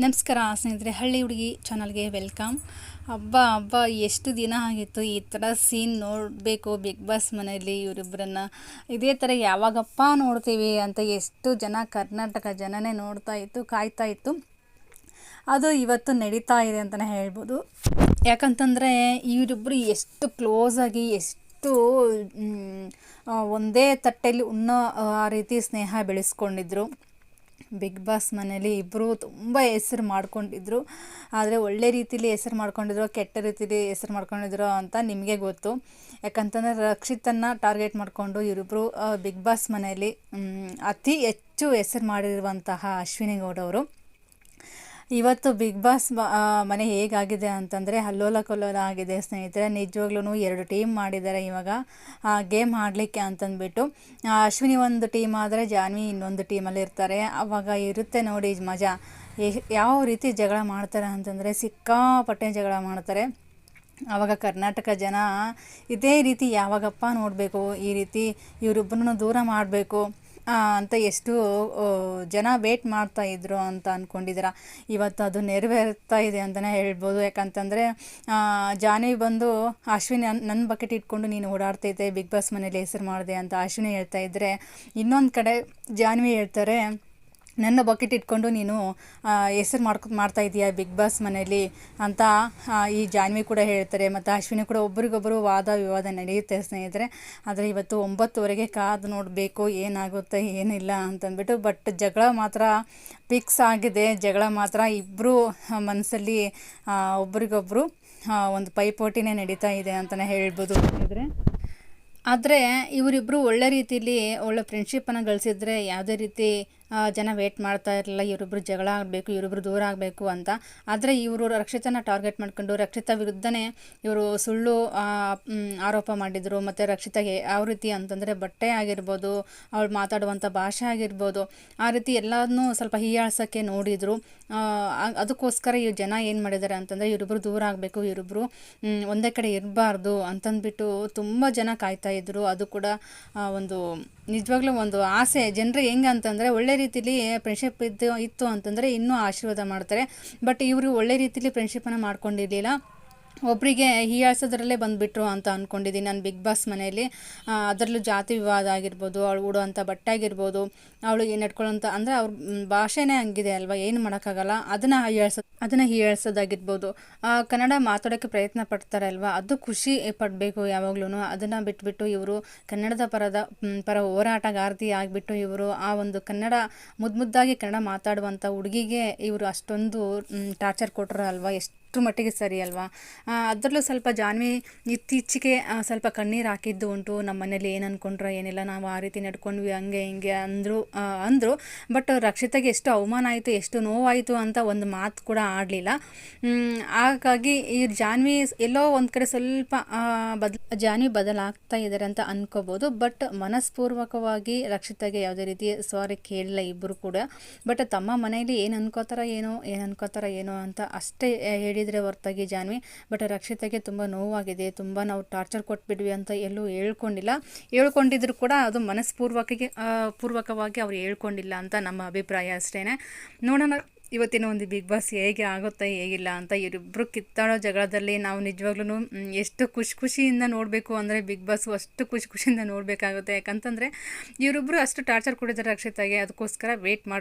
ನಮಸ್ಕಾರ ಸ್ನೇಹಿತರೆ, ಹಳ್ಳಿ ಹುಡುಗಿ ಚಾನಲ್ಗೆ ವೆಲ್ಕಮ್. ಹಬ್ಬ ಹಬ್ಬ, ಎಷ್ಟು ದಿನ ಆಗಿತ್ತು? ಈ ಥರ ಸೀನ್ ನೋಡಬೇಕು, ಬಿಗ್ ಬಾಸ್ ಮನೆಯಲ್ಲಿ ಇವರಿಬ್ಬರನ್ನ ಇದೇ ಥರ ಯಾವಾಗಪ್ಪ ನೋಡ್ತೀವಿ ಅಂತ ಎಷ್ಟು ಜನ ಕರ್ನಾಟಕ ಜನನೇ ನೋಡ್ತಾ ಇತ್ತು, ಕಾಯ್ತಾ ಇತ್ತು. ಅದು ಇವತ್ತು ನಡೀತಾ ಇದೆ ಅಂತಲೇ ಹೇಳ್ಬೋದು. ಯಾಕಂತಂದರೆ ಇವರಿಬ್ಬರು ಎಷ್ಟು ಕ್ಲೋಸಾಗಿ ಎಷ್ಟು ಒಂದೇ ತಟ್ಟೆಯಲ್ಲಿ ಉಣ್ಣೋ ಆ, ರೀತಿ ಸ್ನೇಹ ಬೆಳೆಸ್ಕೊಂಡಿದ್ರು. ಬಿಗ್ ಬಾಸ್ ಮನೇಲಿ ಇಬ್ಬರು ತುಂಬ ಹೆಸರು ಮಾಡ್ಕೊಂಡಿದ್ರು. ಆದರೆ ಒಳ್ಳೆ ರೀತಿಲಿ ಹೆಸರು ಮಾಡ್ಕೊಂಡಿದ್ರು, ಕೆಟ್ಟ ರೀತಿಲಿ ಹೆಸರು ಮಾಡ್ಕೊಂಡಿದ್ರು ಅಂತ ನಿಮಗೆ ಗೊತ್ತು. ಯಾಕಂತಂದರೆ ರಕ್ಷಿತನ್ನು ಟಾರ್ಗೆಟ್ ಮಾಡಿಕೊಂಡು ಇವರಿಬ್ಬರು ಬಿಗ್ ಬಾಸ್ ಮನೆಯಲ್ಲಿ ಅತಿ ಹೆಚ್ಚು ಹೆಸರು ಮಾಡಿರುವಂತಹ ಅಶ್ವಿನಿ ಗೌಡ ಅವರು ಇವತ್ತು ಬಿಗ್ ಬಾಸ್ ಮನೆ ಹೇಗಾಗಿದೆ ಅಂತಂದರೆ ಅಲ್ಲೋಲ ಕಲ್ಲೋಲ ಆಗಿದೆ, ಸ್ನೇಹಿತರೆ. ನಿಜವಾಗ್ಲೂ ಎರಡು ಟೀಮ್ ಮಾಡಿದ್ದಾರೆ ಇವಾಗ. ಗೇಮ್ ಆಡಲಿಕ್ಕೆ ಅಂತಂದ್ಬಿಟ್ಟು. ಅಶ್ವಿನಿ ಒಂದು ಟೀಮ್ ಆದರೆ ಜಾನ್ವಿ ಇನ್ನೊಂದು ಟೀಮಲ್ಲಿ ಇರ್ತಾರೆ. ಅವಾಗ ಇರುತ್ತೆ ನೋಡಿ ಮಜಾ. ಯಾವ ರೀತಿ ಜಗಳ ಮಾಡ್ತಾರೆ ಅಂತಂದರೆ ಸಿಕ್ಕಾಪಟ್ಟೆ ಜಗಳ ಮಾಡ್ತಾರೆ. ಆವಾಗ ಕರ್ನಾಟಕ ಜನ ಇದೇ ರೀತಿ ಯಾವಾಗಪ್ಪ ನೋಡಬೇಕು, ಈ ರೀತಿ ಇವರಿಬ್ಬರನ್ನು ದೂರ ಮಾಡಬೇಕು. ಅಂತ ಎಷ್ಟು ಜನ ವೇಟ್ ಮಾಡ್ತಾ ಇದ್ರು ಅಂತ ಅಂದ್ಕೊಂಡಿದ್ದೀರ ಇವತ್ತು ಅದು ನೆರವೇರ್ತಾ ಇದೆ ಅಂತಲೇ ಹೇಳ್ಬೋದು. ಯಾಕಂತಂದರೆ ಜಾನಿ ಬಂದು, ಅಶ್ವಿನಿ ನನ್ನ ಬಕೆಟ್ ಇಟ್ಕೊಂಡು ನೀನು ಓಡಾಡ್ತೈತೆ ಬಿಗ್ ಬಾಸ್ ಮನೇಲಿ ಹೆಸರು ಮಾಡಿದೆ ಅಂತ ಅಶ್ವಿನಿ ಹೇಳ್ತಾ ಇದ್ದರೆ ಇನ್ನೊಂದು ಕಡೆ ಜಾನ್ವಿ ಹೇಳ್ತಾರೆ ನನ್ನ ಬಕೆಟ್ ಇಟ್ಕೊಂಡು ನೀನು ಹೆಸರು ಮಾಡ್ಕೊ, ಮಾಡ್ತಾ ಇದೀಯ ಬಿಗ್ ಬಾಸ್ ಮನೇಲಿ ಅಂತ ಈ ಜಾನ್ವಿ ಕೂಡ ಹೇಳ್ತಾರೆ ಮತ್ತು ಅಶ್ವಿನಿ ಕೂಡ ಒಬ್ರಿಗೊಬ್ಬರು ವಾದ ವಿವಾದ ನಡೆಯುತ್ತೆ ಸ್ನೇಹಿತರೆ. ಆದರೆ ಇವತ್ತು ಒಂಬತ್ತುವರೆಗೆ ಕಾದು ನೋಡಬೇಕು, ಏನಾಗುತ್ತೆ, ಏನಿಲ್ಲ ಅಂತಂದ್ಬಿಟ್ಟು ಬಟ್ ಜಗಳ ಮಾತ್ರ ಫಿಕ್ಸ್ ಆಗಿದೆ. ಜಗಳ ಮಾತ್ರ ಇಬ್ಬರು ಮನಸ್ಸಲ್ಲಿ ಒಬ್ರಿಗೊಬ್ಬರು ಒಂದು ಪೈಪೋಟಿನೇ ನಡೀತಾ ಇದೆ ಅಂತಲೇ ಹೇಳ್ಬೋದು ಸ್ನೇಹಿತರೆ. ಆದರೆ ಇವರಿಬ್ಬರು ಒಳ್ಳೆ ರೀತಿಯಲ್ಲಿ ಒಳ್ಳೆ ಫ್ರೆಂಡ್ಶಿಪ್ಪನ್ನು ಗಳಿಸಿದ್ರೆ ಯಾವುದೇ ರೀತಿ ಜನ ವೇಟ್ ಮಾಡ್ತಾ ಇರಲಿಲ್ಲ ಇವರಿಬ್ಬರು ಜಗಳ ಆಗಬೇಕು ಇವರಿಬ್ಬರು ದೂರ ಆಗಬೇಕು ಅಂತ. ಆದರೆ ಇವರು ರಕ್ಷಿತನ ಟಾರ್ಗೆಟ್ ಮಾಡ್ಕೊಂಡು ರಕ್ಷಿತ ವಿರುದ್ಧನೇ ಇವರು ಸುಳ್ಳು ಆರೋಪ ಮಾಡಿದರು. ಮತ್ತು ರಕ್ಷಿತಗೆ ಯಾವ ರೀತಿ ಅಂತಂದರೆ ಬಟ್ಟೆ ಆಗಿರ್ಬೋದು, ಅವಳು ಮಾತಾಡುವಂಥ ಭಾಷೆ ಆಗಿರ್ಬೋದು, ಆ ರೀತಿ ಎಲ್ಲದನ್ನೂ ಸ್ವಲ್ಪ ಹೀಯಾಳ್ಸೋಕ್ಕೆ ನೋಡಿದರು. ಅದಕ್ಕೋಸ್ಕರ ಈ ಜನ ಏನು ಮಾಡಿದ್ದಾರೆ ಅಂತಂದರೆ ಇವರಿಬ್ಬರು ದೂರ ಆಗಬೇಕು ಇವರಿಬ್ಬರು ಒಂದೇ ಕಡೆ ಇರಬಾರ್ದು ಅಂತಂದ್ಬಿಟ್ಟು ತುಂಬ ಜನ ಕಾಯ್ತಾ ಇದ್ರು. ಅದು ಕೂಡ ಒಂದು ನಿಜವಾಗ್ಲೂ ಒಂದು ಆಸೆ. ಜನರು ಹೆಂಗೆ ಅಂತಂದರೆ ಒಳ್ಳೆ ರೀತಿಲಿ ಫ್ರೆಂಡ್ಶಿಪ್ ಇದ್ದು ಇತ್ತು ಅಂತಂದರೆ ಇನ್ನೂ ಆಶೀರ್ವಾದ ಮಾಡ್ತಾರೆ. ಬಟ್ ಇವರು ಒಳ್ಳೆ ರೀತಿಲಿ ಫ್ರೆಂಡ್ಶಿಪ್ಪನ್ನು ಮಾಡ್ಕೊಂಡಿರಲಿಲ್ಲ. ಒಬ್ಬರಿಗೆ ಹೀಯಾಳ್ಸೋದ್ರಲ್ಲೇ ಬಂದುಬಿಟ್ರು ಅಂತ ಅಂದ್ಕೊಂಡಿದ್ದೀನಿ ನಾನು ಬಿಗ್ ಬಾಸ್ ಮನೆಯಲ್ಲಿ. ಅದರಲ್ಲೂ ಜಾತಿ ವಿವಾದ ಆಗಿರ್ಬೋದು, ಅವಳು ಉಡುವಂಥ ಬಟ್ಟೆ ಆಗಿರ್ಬೋದು, ಅವಳು ನಡ್ಕೊಳ್ಳೋಂಥ, ಅಂದರೆ ಅವ್ರ ಭಾಷೆನೇ ಹಂಗಿದೆ ಅಲ್ವಾ, ಏನು ಮಾಡೋಕ್ಕಾಗಲ್ಲ. ಅದನ್ನು ಹೀಯಾಳ್ಸೋದು ಅದನ್ನು ಹೀಯಾಳ್ಸೋದಾಗಿರ್ಬೋದು. ಕನ್ನಡ ಮಾತಾಡೋಕ್ಕೆ ಪ್ರಯತ್ನ ಪಡ್ತಾರೆ ಅಲ್ವಾ ಅದು ಖುಷಿ ಪಡಬೇಕು ಯಾವಾಗ್ಲೂ ಅದನ್ನು ಬಿಟ್ಬಿಟ್ಟು ಇವರು ಕನ್ನಡದ ಪರದ ಪರ ಹೋರಾಟಗಾರ್ತಿ ಆಗಿಬಿಟ್ಟು ಇವರು ಆ ಒಂದು ಕನ್ನಡ ಮುದ್ದು ಮುದ್ದಾಗಿ ಕನ್ನಡ ಮಾತಾಡುವಂಥ ಹುಡುಗಿಗೆ ಇವರು ಅಷ್ಟೊಂದು ಟಾರ್ಚರ್ ಕೊಟ್ಟರು ಅಲ್ವಾ, ಎಷ್ಟು ಅಷ್ಟರ ಮಟ್ಟಿಗೆ ಸರಿ ಅಲ್ವಾ? ಅದರಲ್ಲೂ ಸ್ವಲ್ಪ ಜಾನ್ವಿ ಇತ್ತೀಚೆಗೆ ಸ್ವಲ್ಪ ಕಣ್ಣೀರು ಹಾಕಿದ್ದು ಉಂಟು. ನಮ್ಮ ಮನೇಲಿ ಏನು ಅಂದ್ಕೊಂಡ್ರೆ ಏನಿಲ್ಲ, ನಾವು ಆ ರೀತಿ ನಡ್ಕೊಂಡ್ವಿ, ಹಂಗೆ ಹಿಂಗೆ ಅಂದರು ಅಂದರು. ಬಟ್ ರಕ್ಷಿತಾಗೆ ಎಷ್ಟು ಅವಮಾನ ಆಯಿತು, ಎಷ್ಟು ನೋವಾಯಿತು ಅಂತ ಒಂದು ಮಾತು ಕೂಡ ಆಡಲಿಲ್ಲ. ಹಾಗಾಗಿ ಈ ಜಾನ್ವಿ ಎಲ್ಲೋ ಒಂದು ಕಡೆ ಸ್ವಲ್ಪ ಬದ್, ಜಾನ್ವಿ ಬದಲಾಗ್ತಾ ಇದ್ದಾರೆ ಅಂತ ಅಂದ್ಕೋಬೋದು ಬಟ್ ಮನಸ್ಪೂರ್ವಕವಾಗಿ ರಕ್ಷಿತಾಗೆ ಯಾವುದೇ ರೀತಿ ಸಾರಿ ಕೇಳಿಲ್ಲ ಇಬ್ಬರು ಕೂಡ. ಬಟ್ ತಮ್ಮ ಮನೆಯಲ್ಲಿ ಏನು ಅನ್ಕೋತಾರ ಏನೋ, ಏನು ಅನ್ಕೋತಾರ ಏನೋ ಅಂತ ಅಷ್ಟೇ ಹೇಳಿದರೆ ಹೊರತಾಗಿ ಜಾನ್ವಿ. ಬಟ್ ರಕ್ಷಿತಾಗೆ ತುಂಬ ನೋವಾಗಿದೆ. ತುಂಬ ನಾವು ಟಾರ್ಚರ್ ಕೊಟ್ಬಿಡ್ವಿ ಅಂತ ಎಲ್ಲೂ ಹೇಳ್ಕೊಂಡಿಲ್ಲ. ಹೇಳ್ಕೊಂಡಿದ್ರು ಕೂಡ ಅದು ಮನಸ್ಪೂರ್ವಕಗೆ ಪೂರ್ವಕವಾಗಿ ಅವ್ರು ಹೇಳ್ಕೊಂಡಿಲ್ಲ ಅಂತ ನಮ್ಮ ಅಭಿಪ್ರಾಯ ಅಷ್ಟೇ ನೋಡೋಣ ಇವತ್ತಿನ ಒಂದು ಬಿಗ್ ಬಾಸ್ ಹೇಗೆ ಆಗುತ್ತೆ, ಹೇಗಿಲ್ಲ ಅಂತ ಇವರಿಬ್ಬರು ಕಿತ್ತಾಡೋ ಜಗಳದಲ್ಲಿ ನಾವು ನಿಜವಾಗ್ಲೂ ಎಷ್ಟು ಖುಷಿ ಖುಷಿಯಿಂದ ನೋಡಬೇಕು ಅಂದರೆ ಬಿಗ್ ಬಾಸ್ ಅಷ್ಟು ಖುಷಿ ಖುಷಿಯಿಂದ ನೋಡಬೇಕಾಗುತ್ತೆ. ಯಾಕಂತಂದರೆ ಇವರಿಬ್ಬರು ಅಷ್ಟು ಟಾರ್ಚರ್ ಕೊಡಿದ್ದಾರೆ ರಕ್ಷಿತಾಗೆ. ಅದಕ್ಕೋಸ್ಕರ ವೇಟ್ ಮಾಡಿ